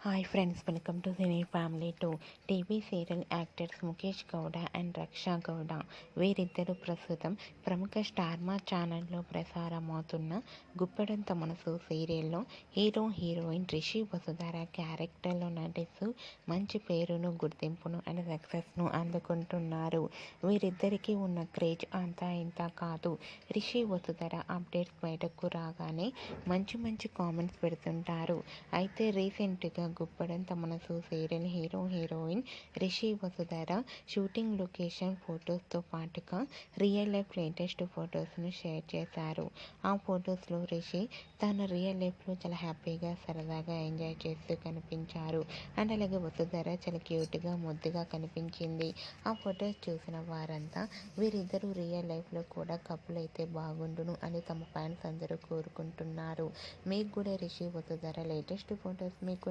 Hi friends welcome to cine family two TV serial actors Mukesh Gowda and Raksha Gowda వీరిద్దరూ ప్రస్తుతం ప్రముఖ స్టార్మా ఛానల్లో ప్రసారమవుతున్న గుప్పెడంత మనసు సీరియల్లో హీరో హీరోయిన్ రిషి వసుధార క్యారెక్టర్లో నటిస్తూ మంచి పేరును గుర్తింపును అండ్ సక్సెస్ను అందుకుంటున్నారు. వీరిద్దరికీ ఉన్న క్రేజ్ అంతా ఇంత కాదు. రిషి వసుధార అప్డేట్స్ బయటకు రాగానే మంచి మంచి కామెంట్స్ పెడుతుంటారు. అయితే రీసెంట్గా Guppedantha Manasu సేరన్ hero heroine Rishi Vasudhara shooting location ఫొటోస్తో పాటుగా రియల్ లైఫ్ లేటెస్ట్ ఫొటోస్ను షేర్ చేశారు. ఆ ఫొటోస్లో రిషి తన రియల్ లైఫ్లో చాలా హ్యాపీగా సరదాగా ఎంజాయ్ చేస్తూ కనిపించారు. అండ్ అలాగే వసుధర చాలా క్యూట్గా ముద్దుగా కనిపించింది. ఆ ఫొటోస్ చూసిన వారంతా వీరిద్దరూ రియల్ లైఫ్లో కూడా కప్పులు అయితే బాగుండును అని తమ ఫ్యాన్స్ అందరూ కోరుకుంటున్నారు. మీకు కూడా రిషి వసుధర లేటెస్ట్ ఫొటోస్ మీకు